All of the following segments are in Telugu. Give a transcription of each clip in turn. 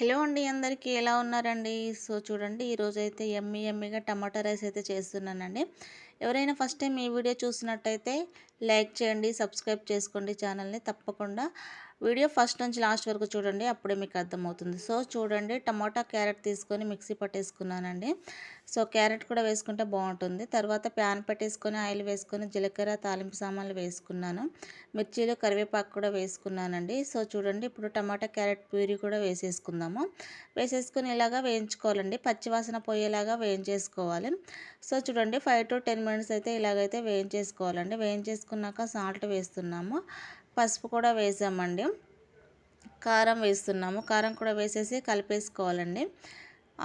హలో అండి అందరికీ ఎలా ఉన్నారండి? సో చూడండి ఈరోజు అయితే ఎమ్మి ఎమ్మిగా టమాటా రైస్ అయితే చేస్తున్నానండి. ఎవరైనా ఫస్ట్ టైం ఈ వీడియో చూసినట్టయితే లైక్ చేయండి సబ్స్క్రైబ్ చేసుకోండి ఛానల్ని తప్పకుండా. వీడియో ఫస్ట్ నుంచి లాస్ట్ వరకు చూడండి అప్పుడే మీకు అర్థమవుతుంది. సో చూడండి టమాటా క్యారెట్ తీసుకొని మిక్సీ పట్టేసుకున్నానండి. సో క్యారెట్ కూడా వేసుకుంటే బాగుంటుంది. తర్వాత ప్యాన్ పెట్టేసుకొని ఆయిల్ వేసుకొని జీలకర్ర తాలింపు సామాన్లు వేసుకున్నాను. మిర్చీలు కరివేపాకు కూడా వేసుకున్నానండి. సో చూడండి ఇప్పుడు టమాటా క్యారెట్ ప్యూరీ కూడా వేసేసుకుందాము. వేసేసుకుని ఇలాగా వేయించుకోవాలండి. పచ్చివాసన పోయేలాగా వేయించేసుకోవాలి. సో చూడండి ఫైవ్ టు టెన్ మినిట్స్ అయితే ఇలాగైతే వేయించేసుకోవాలండి. వేయించేసుకున్నాక సాల్ట్ వేస్తున్నాము. పసుపు కూడా వేసామండి. కారం వేస్తున్నాము. కారం కూడా వేసేసి కలిపేసుకోవాలండి.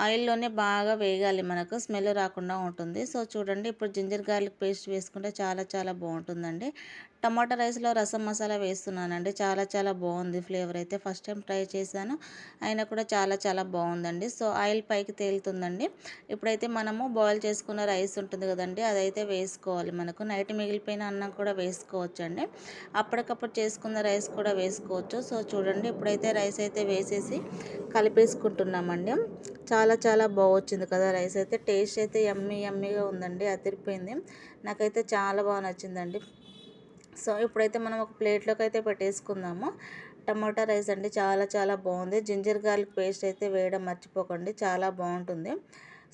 ఆయిల్లోనే బాగా వేగాలి మనకు. స్మెల్ రాకుండా ఉంటుంది. సో చూడండి ఇప్పుడు జింజర్ గార్లిక్ పేస్ట్ వేసుకుంటే చాలా చాలా బాగుంటుందండి. టమాటా రైస్లో రసం మసాలా వేస్తున్నానండి. చాలా చాలా బాగుంది ఫ్లేవర్ అయితే. ఫస్ట్ టైం ట్రై చేశాను. అయినా కూడా చాలా చాలా బాగుందండి. సో ఆయిల్ పైకి తేలుతుందండి. ఇప్పుడైతే మనము బాయిల్ చేసుకున్న రైస్ ఉంటుంది కదండి అదైతే వేసుకోవాలి మనకు. నైట్ మిగిలిపోయిన అన్నం కూడా వేసుకోవచ్చు అండి అప్పటికప్పుడు చేసుకున్న రైస్ కూడా వేసుకోవచ్చు. సో చూడండి ఇప్పుడైతే రైస్ అయితే వేసేసి కలిపేసుకుంటున్నామండి. చాలా చాలా బాగొచ్చింది కదా రైస్ అయితే. టేస్ట్ అయితే ఎమ్మీ ఎమ్మీగా ఉందండి. అదిరిపోయింది. నాకైతే చాలా బాగా నచ్చిందండి. సో ఇప్పుడైతే మనం ఒక ప్లేట్లోకి అయితే పెట్టేసుకుందాము. టమాటా రైస్ అండి చాలా చాలా బాగుంది. జింజర్ గార్లిక్ పేస్ట్ అయితే వేయడం మర్చిపోకండి. చాలా బాగుంటుంది.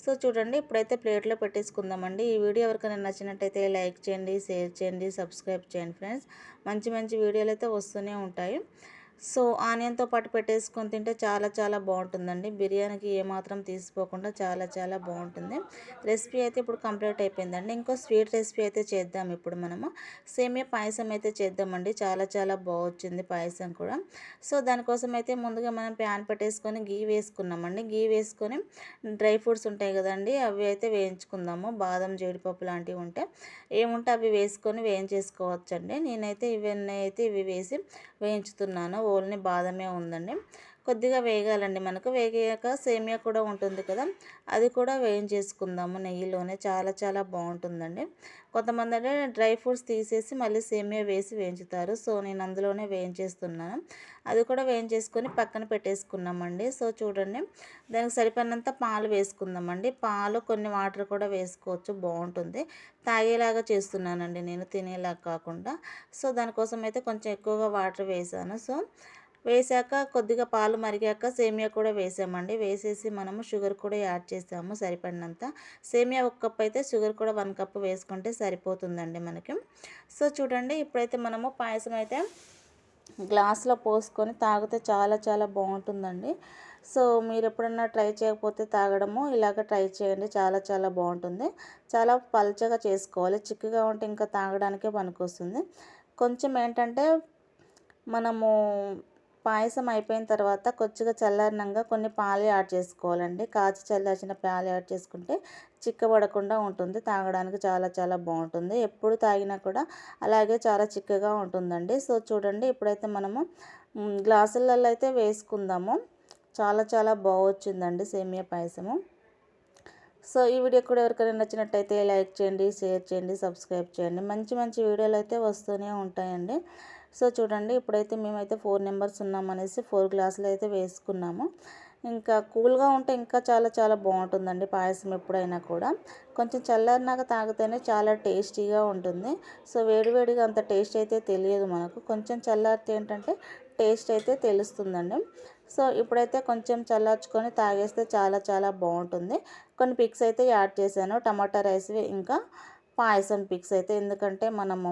సో చూడండి ఇప్పుడైతే ప్లేట్లో పెట్టేసుకుందామండి. ఈ వీడియో ఎవరికైనా నచ్చినట్టయితే లైక్ చేయండి షేర్ చేయండి సబ్స్క్రైబ్ చేయండి ఫ్రెండ్స్. మంచి మంచి వీడియోలు అయితే వస్తూనే ఉంటాయి. సో ఆనియన్తో పాటు పెట్టేసుకొని తింటే చాలా చాలా బాగుంటుందండి. బిర్యానీకి ఏమాత్రం తీసుకోకుండా చాలా చాలా బాగుంటుంది. రెసిపీ అయితే ఇప్పుడు కంప్లీట్ అయిపోయిందండి. ఇంకో స్వీట్ రెసిపీ అయితే చేద్దాం ఇప్పుడు మనము. సేమియా పాయసం అయితే చేద్దామండి. చాలా చాలా బాగొచ్చింది పాయసం కూడా. సో దానికోసం అయితే ముందుగా మనం ప్యాన్ పెట్టేసుకొని గీ వేసుకున్నామండి. గీ వేసుకొని డ్రై ఫ్రూట్స్ ఉంటాయి కదండి అవి అయితే వేయించుకుందాము. బాదం జీడిపప్పు లాంటివి ఉంటే. ఏముంటే అవి వేసుకొని వేయించేసుకోవచ్చండి. నేనైతే ఇవన్నీ అయితే ఇవి వేసి వేయించుతున్నాను. ఓన్లీ బాదమే ఉందండి. కొద్దిగా వేగాలండి. మనకు వేగాక సేమియా కూడా ఉంటుంది కదా అది కూడా వేయించేసుకుందాము నెయ్యిలోనే. చాలా చాలా బాగుంటుందండి. కొంతమంది అంటే డ్రై ఫ్రూట్స్ తీసేసి మళ్ళీ సేమియా వేసి వేయించుతారు. సో నేను అందులోనే వేయించేస్తున్నాను. అది కూడా వేయించేసుకొని పక్కన పెట్టేసుకున్నామండి. సో చూడండి దానికి సరిపడినంత పాలు వేసుకుందామండి. పాలు కొన్ని వాటర్ కూడా వేసుకోవచ్చు. బాగుంటుంది. తాగేలాగా చేస్తున్నానండి నేను తినేలాగా కాకుండా. సో దానికోసం అయితే కొంచెం ఎక్కువగా వాటర్ వేసాను. సో వేసాక కొద్దిగా పాలు మరిగాక సేమియా కూడా వేసామండి. వేసేసి మనము షుగర్ కూడా యాడ్ చేసాము సరిపడినంత. సేమియా ఒక కప్ అయితే షుగర్ కూడా వన్ కప్ వేసుకుంటే సరిపోతుందండి మనకి. సో చూడండి ఇప్పుడైతే మనము పాయసం అయితే గ్లాస్లో పోసుకొని తాగితే చాలా చాలా బాగుంటుందండి. సో మీరు ఎప్పుడన్నా ట్రై చేయకపోతే తాగడము ఇలాగ ట్రై చేయండి. చాలా చాలా బాగుంటుంది. చాలా పల్చగా చేసుకోవాలి. చిక్కగా ఉంటే ఇంకా తాగడానికే పనికొస్తుంది. కొంచెం ఏంటంటే మనము పాయసం అయిపోయిన తర్వాత కొద్దిగా చల్లారినంగా కొన్ని పాలు యాడ్ చేసుకోవాలండి. కాచి చల్లార్చిన పాలు యాడ్ చేసుకుంటే చిక్కబడకుండా ఉంటుంది. తాగడానికి చాలా చాలా బాగుంటుంది. ఎప్పుడు తాగినా కూడా అలాగే చాలా చిక్కగా ఉంటుందండి. సో చూడండి ఇప్పుడైతే మనము గ్లాసులలో అయితే వేసుకుందాము. చాలా చాలా బాగొచ్చిందండి సేమియా పాయసము. సో ఈ వీడియో కూడా ఎవరికైనా నచ్చినట్టయితే లైక్ చేయండి షేర్ చేయండి సబ్స్క్రైబ్ చేయండి. మంచి మంచి వీడియోలు అయితే వస్తూనే ఉంటాయండి. సో చూడండి ఇప్పుడైతే మేమైతే ఫోర్ నెంబర్స్ ఉన్నామనేసి ఫోర్ గ్లాసులు అయితే వేసుకున్నాము. ఇంకా కూల్గా ఉంటే ఇంకా చాలా చాలా బాగుంటుందండి పాయసం ఎప్పుడైనా కూడా. కొంచెం చల్లారినాక తాగితేనే చాలా టేస్టీగా ఉంటుంది. సో వేడివేడిగా అంత టేస్ట్ అయితే తెలియదు మనకు. కొంచెం చల్లారితే ఏంటంటే టేస్ట్ అయితే తెలుస్తుందండి. సో ఇప్పుడైతే కొంచెం చల్లార్చుకొని తాగేస్తే చాలా చాలా బాగుంటుంది. కొన్ని పిక్స్ అయితే యాడ్ చేశాను. టమాటా రైస్ ఇంకా పాయసం పిక్స్ అయితే. ఎందుకంటే మనము